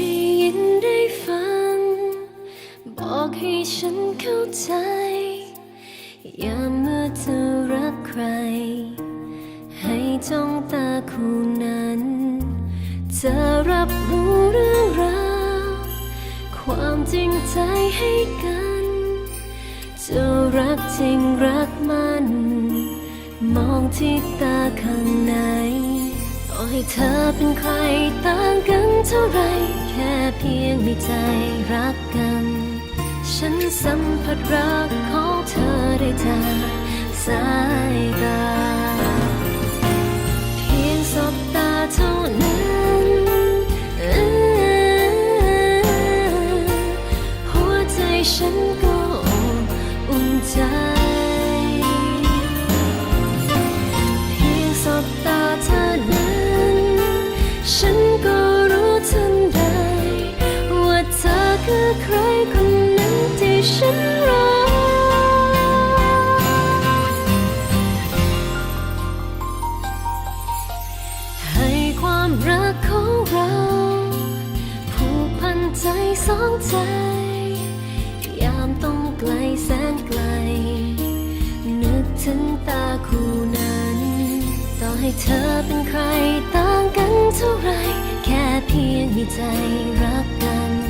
ได้ยินได้ฟัง บอกให้ฉันเข้าใจอย่าเมื่อเธอรักใคร ให้จ้องตาคู่นั้น เธอรับรู้เรื่องราวความจริงใจให้กัน จะรักจริงรักมัน มองที่ตาข้าง เธอเป็นใครต่างกันเท่าไร แค่เพียงมีใจรักกัน ฉันสัมผัสรักของเธอได้จากสายตา นก็รู้ทันใด ว่าเธอคือใครคนนั้นที่ฉันรักให้ความรักของเรา ผูกพันใจสองใจ ยามต้องไกลแสนไกล นึกถึงตาคู่ ให้เธอเป็นใครต่างกันเท่าไร แค่เพียงมีใจรักกัน